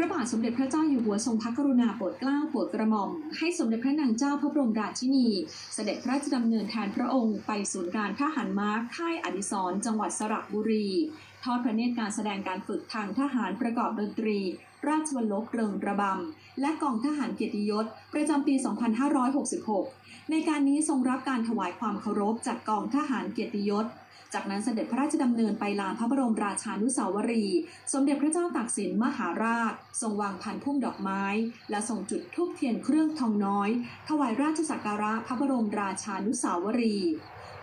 พระบาทสมเด็จพระเจ้าอยู่หัวทรงพระกรุณาโปรดเกล้าโปรดกระหม่อม ให้สมเด็จพระนางเจ้าพระบรมราชินี เสด็จพระราชดำเนินแทนพระองค์ไปศูนย์การทหารม้าค่ายอดิศรจังหวัดสระบุรีทอดพระเนตรการแสดงการฝึกทางทหารประกอบดนตรี ราชวัลลบเริงระบำ และกองทหารเกียรติยศ ประจำปี 2566 ในการนี้ทรงรับการถวายความเคารพจากกองทหารเกียรติยศ จากนั้นเสด็จพระราชดำเนินไปลานพระบรมราชานุสาวรีย์สมเด็จพระเจ้าตากสินมหาราช ทรงวางพันพุ่มดอกไม้ และทรงจุดธูปเทียนเครื่องทองน้อย ถวายราชสักการะพระบรมราชานุสาวรีย์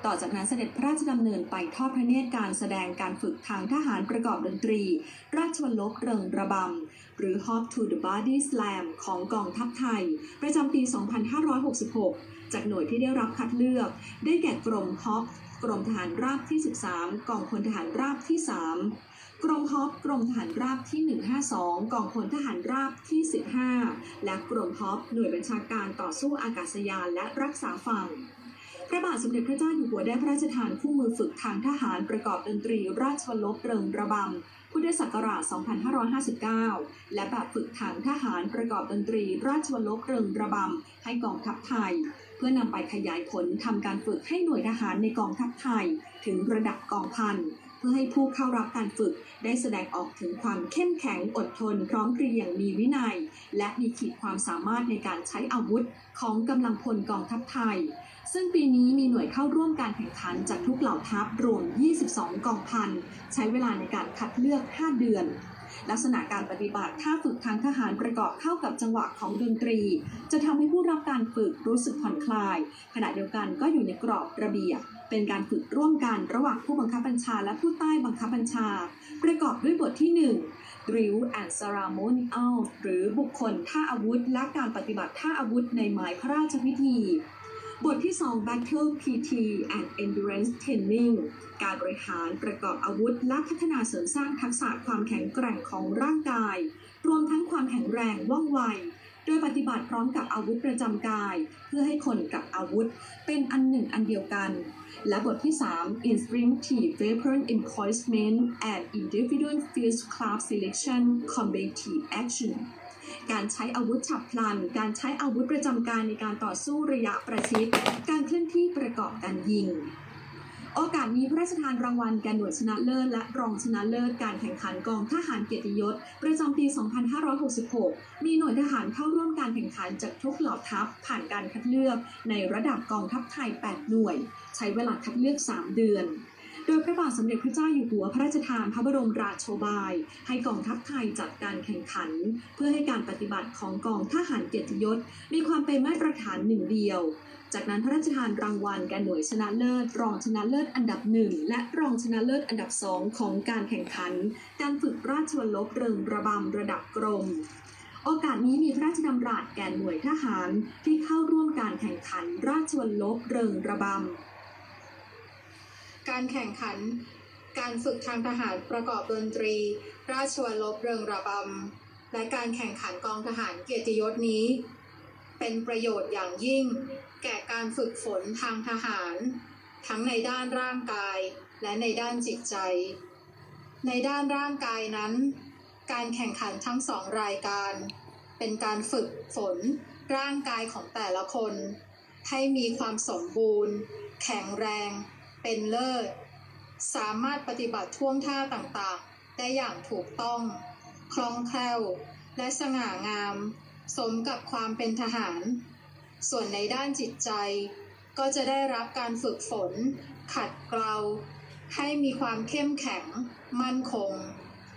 ต่อจากนั้นเสด็จพระราชดำเนินไปทอดพระเนตรการแสดงการฝึกทางทหารประกอบดนตรี ราชวัลลบเริงระบำ หรือ Hop to the Body Slam ของกองทัพไทย ประจำปี 2566 จากหน่วยที่ได้รับคัดเลือก ได้แก่กรมฮอปกรมทหารราบที่ 13 กองพลทหารราบที่ 3 กรมฮอปกรมทหารราบที่ 152 กองพลทหารราบที่ 15 และกรมฮอปหน่วยบัญชาการต่อสู้อากาศยานและรักษาฝั่ง พระบาทสมเด็จพระเจ้าอยู่หัวได้พระราชทานคู่มือฝึกทางทหารประกอบดนตรีราชวลบเริงระบำ พุทธศักราช 2559 และแบบฝึกทางทหารประกอบดนตรีราชวลลบเริงระบำ ให้กองทัพไทย เพื่อนำไปขยายผลทำการฝึกให้หน่วยทหารในกองทัพไทย ถึงระดับกองพัน เพื่อให้ผู้เข้ารับการฝึก ได้แสดงออกถึงความเข้มแข็งอดทน พร้อมเพรียงมีวินัย และมีขีดความสามารถในการใช้อาวุธของกำลังพลกองทัพไทย ซึ่งปีนี้มีหน่วยเข้าร่วมการแข่งขันจากทุกเหล่าทัพรวม 22 กองพัน ใช้เวลาในการคัดเลือก 5 เดือนลักษณะการปฏิบัติท่าฝึกทางทหารประกอบเข้ากับจังหวะของดนตรี จะทำให้ผู้รับการฝึกรู้สึกผ่อนคลาย ขณะเดียวกันก็อยู่ในกรอบระเบียบ เป็นการฝึกร่วมกันระหว่างผู้บังคับบัญชาและผู้ใต้บังคับบัญชา ประกอบด้วยบทที่ 1 Drill and Ceremonial หรือบุคคลท่าอาวุธ และการปฏิบัติท่าอาวุธในหมายพระราชพิธี บทที่ 2 Battle PT and Endurance Training การบริหารประกอบอาวุธ และพัฒนาเสริมสร้างทักษะความแข็งแกร่งของร่างกาย รวมทั้งความแข็งแรงว่องไว โดยปฏิบัติพร้อมกับอาวุธประจำกาย เพื่อให้คนกับอาวุธเป็นอันหนึ่งอันเดียวกัน และบทที่ 3 Instinctive Weapon Employment and Individual Field Club Selection Combative Action การใช้อาวุธฉับพลัน การใช้อาวุธประจำกายในการต่อสู้ระยะประชิด การเคลื่อนที่ประกอบการยิง โอกาสนี้พระราชทานรางวัลแก่หน่วยชนะเลิศและรองชนะเลิศการแข่งขันกองทหารเกียรติยศ ประจำปี 2566 มีหน่วยทหารเข้าร่วมการแข่งขันจากทุกเหล่าทัพผ่านการคัดเลือกในระดับกองทัพไทย 8 หน่วย ใช้เวลาคัดเลือก 3 เดือนโดยพระบาทสมเด็จพระเจ้าอยู่หัวพระราชทานพระบรมราชโชบาย ให้กองทัพไทยจัดการแข่งขัน เพื่อให้การปฏิบัติของกองทหารเกียรติยศ มีความเป็นมาตรฐานหนึ่งเดียว จากนั้นพระราชทานรางวัลแก่หน่วยชนะเลิศ รองชนะเลิศอันดับหนึ่งและรองชนะเลิศอันดับสองของการแข่งขัน การฝึกราชวัลลบเริงระบำระดับกรมโอกาสนี้มีพระราชดำรัสแก่หน่วยทหารที่เข้าร่วมการแข่งขันราชวัลลบเริงระบำ การแข่งขัน การฝึกทางทหารประกอบดนตรี ราชวัลลบเริงระบำ และการแข่งขันกองทหารเกียรติยศนี้ เป็นประโยชน์อย่างยิ่ง แก่การฝึกฝนทางทหาร ทั้งในด้านร่างกายและในด้านจิตใจ ในด้านร่างกายนั้น การแข่งขันทั้งสองรายการ เป็นการฝึกฝนร่างกายของแต่ละคน ให้มีความสมบูรณ์ แข็งแรง เป็นเลิศ สามารถปฏิบัติท่วงท่าต่างๆ ได้อย่างถูกต้อง คล่องแคล่ว และสง่างาม สมกับความเป็นทหาร ส่วนในด้านจิตใจ ก็จะได้รับการฝึกฝน ขัดเกลา ให้มีความเข้มแข็ง มั่นคง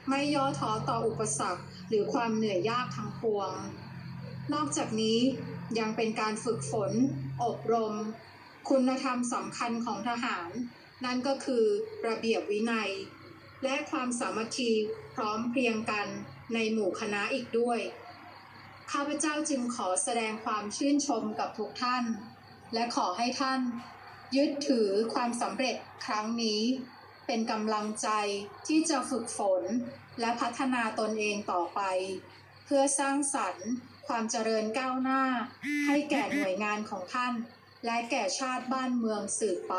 ไม่ย่อท้อต่ออุปสรรค หรือความเหนื่อยยากทั้งปวง นอกจากนี้ยังเป็นการฝึกฝน อบรม คุณธรรมสำคัญของทหาร นั่นก็คือระเบียบวินัย และความสามัคคีพร้อมเพรียงกันในหมู่คณะอีกด้วย ข้าพเจ้าจึงขอแสดงความชื่นชมกับทุกท่าน และขอให้ท่าน ยึดถือความสำเร็จครั้งนี้ เป็นกำลังใจที่จะฝึกฝนและพัฒนาตนเองต่อไป เพื่อสร้างสรรค์ ความเจริญก้าวหน้า ให้แก่หน่วยงานของท่าน และแก่ชาติบ้านเมืองสืบไป